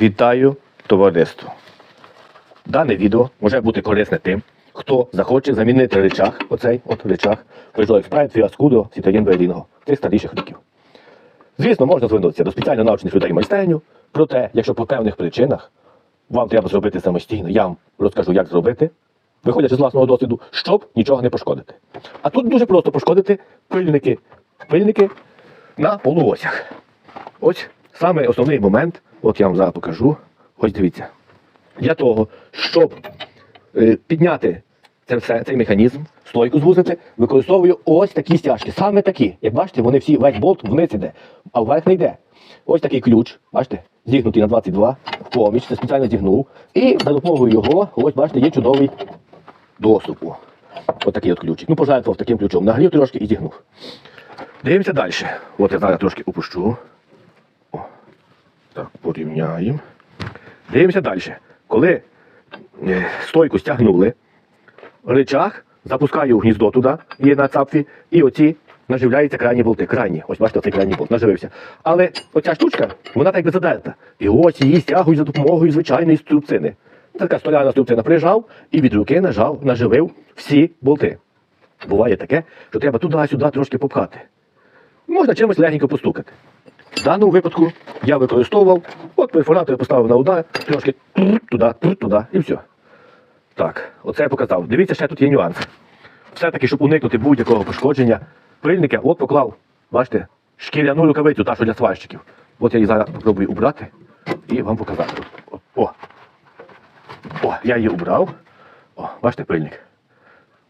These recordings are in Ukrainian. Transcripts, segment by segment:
Вітаю товариство. Дане відео може бути корисне тим, хто захоче замінити речах, оцей от речах, Peugeot Express, Fiat Scudo, Citroën Berlingo, тих старіших років. Звісно, можна звернутися до спеціально навчених людей майстерню, проте, якщо по певних причинах вам треба зробити самостійно, я вам розкажу, як зробити, виходячи з власного досвіду, щоб нічого не пошкодити. А тут дуже просто пошкодити пильники, пильники на полуосях. Ось саме основний момент, от я вам зараз покажу. Ось дивіться. Для того, щоб е, підняти це все, цей механізм, стойку звузити, використовую ось такі стяжки. Саме такі. Як бачите, вони всі весь болт вниз іде, а вверх не йде. Ось такий ключ, бачите, зігнутий на 22 в поміч, це спеціально зігнув. І за допомогою його, ось бачите, є чудовий доступ. Ось такий от ключик. Ну, пожертвував таким ключом. Нагрів трошки і зігнув. Дивимося далі. От я зараз трошки опущу. Так, порівняємо. Дивимося далі. Коли е, стойку стягнули, речах запускаю гніздо туди, є на цапфі, і оці наживляються крайні болти. Крайні. Ось бачите, оцей крайній болт наживився. Але оця штучка, вона так якби задерта. І ось її стягують за допомогою звичайної струбцини. Така столяна струбцина прижав і від руки нажав, наживив всі болти. Буває таке, що треба туди-сюди трошки попхати. Можна чимось легенько постукати. В даному випадку я використовував, от перфоратор я поставив на удар, трошки туди, туди і все. Так, оце я показав. Дивіться, ще тут є нюанс. Все-таки, щоб уникнути будь-якого пошкодження, пильника от поклав, бачите, шкіряну рукавицю, та що для сварщиків. От я її зараз спробую убрати і вам показати. О, о, я її убрав. О, бачите, пильник.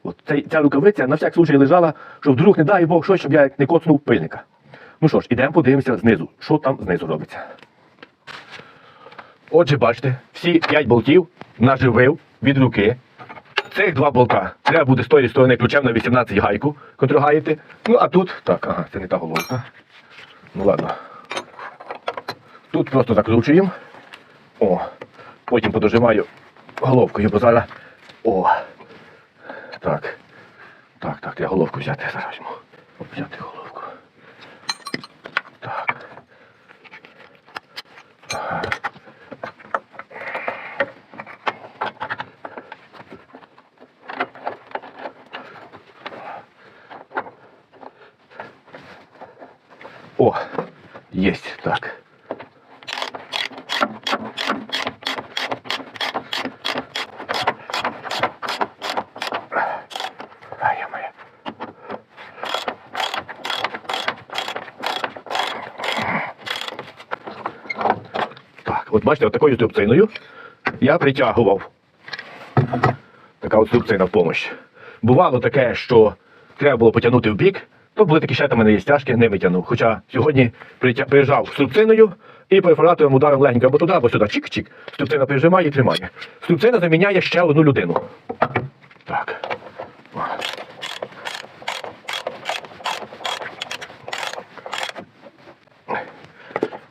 От цей, ця рукавиця на всяк случай лежала, щоб вдруг, не дай Бог, щось, щоб я не коцнув пильника. Ну що ж, ідемо подивимося знизу, що там знизу робиться. Отже, бачите, всі 5 болтів наживив від руки. Цих два болта треба буде з тої сторони ключем на 18 гайку контргаїти. Ну а тут. Так, ага, це не та головка. Ну ладно. Тут просто закручуємо. О. Потім подожимаю головкою, бо зараз. О. Так. Так, так, треба головку взяти. Зараз. Взяти головку. Так. Ага. О, есть, так. Так, от бачите, от такою струбциною я притягував. Така от струбцина в помощь. Бувало таке, що треба було потягнути в бік, то були такі ще там мене є стяжки, не витягнув. Хоча сьогодні приїжджав струбциною і перфоратором ударом легенько або туди, або сюди. Чик-чик. Струбцина прижимає і тримає. Струбцина заміняє ще одну людину. Так.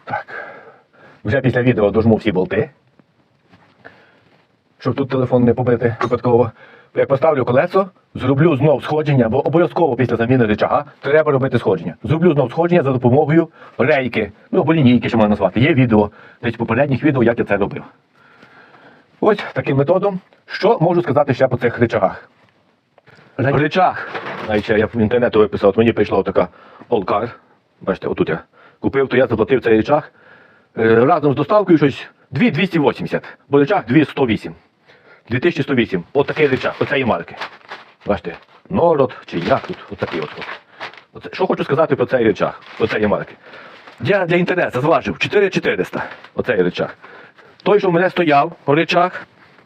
Так. Вже після відео дожму всі болти. Щоб тут телефон не побити випадково. Як поставлю колесо, зроблю знов сходження, бо обов'язково після заміни рычага треба робити сходження. Зроблю знов сходження за допомогою рейки, ну або лінійки, що можна назвати. Є відео, десь в попередніх відео, як я це робив. Ось таким методом. Що можу сказати ще по цих рычагах? Рычаг. Навіть ще я в інтернету виписав, от мені прийшла така Олкар. Бачите, отут я купив, то я заплатив цей рычаг. Е, Разом з доставкою щось 2280, бо рычаг 2108. 2108. От такий рычаг, оцеї марки. Бачите, Нород чи як тут, отакий от. от. Оце, що хочу сказати про цей рычаг, оцеї марки. Я для інтернету зважив 4400, оцей рычаг. Той, що в мене стояв по рычаг,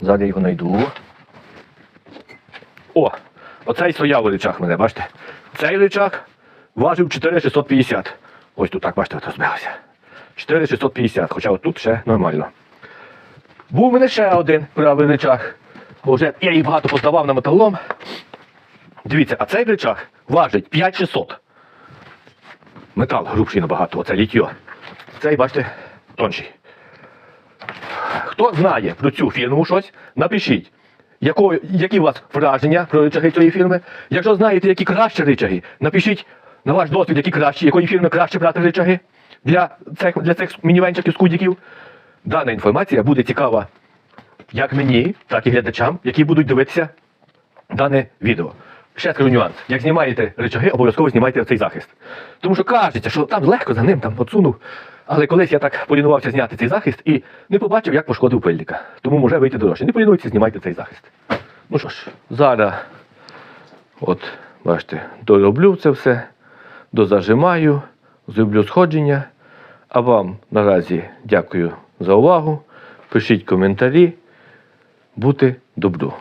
зараз я його знайду. О, оцей стояв у речах в мене, бачите? Цей речах важив 4650. Ось тут так, бачите, от розбилося. 4650, хоча от тут ще нормально. Був у мене ще один правий речах. Бо вже я їх багато поздавав на металолом. Дивіться, а цей речах важить 5600. Метал грубший набагато, оце літьо. Цей, бачите, тонший. Хто знає про цю фірму щось, напишіть, якого, які у вас враження про ричаги цієї фірми. Якщо знаєте, які кращі ричаги, напишіть на ваш досвід, які кращі, якої фірми краще брати ричаги для цих, для цих мінівенчиків, скудіків. дана інформація буде цікава як мені, так і глядачам, які будуть дивитися дане відео. Ще скажу нюанс. Як знімаєте речаги, обов'язково знімайте цей захист. Тому що кажеться, що там легко за ним там подсунув. Але колись я так полінувався зняти цей захист і не побачив, як пошкодив пильника. Тому може вийти дорожче. Не полінуйтеся, знімайте цей захист. Ну що ж, зараз, от, бачите, дороблю це все, дозажимаю, зроблю сходження. А вам наразі дякую за увагу. Пишіть коментарі. Бути добру.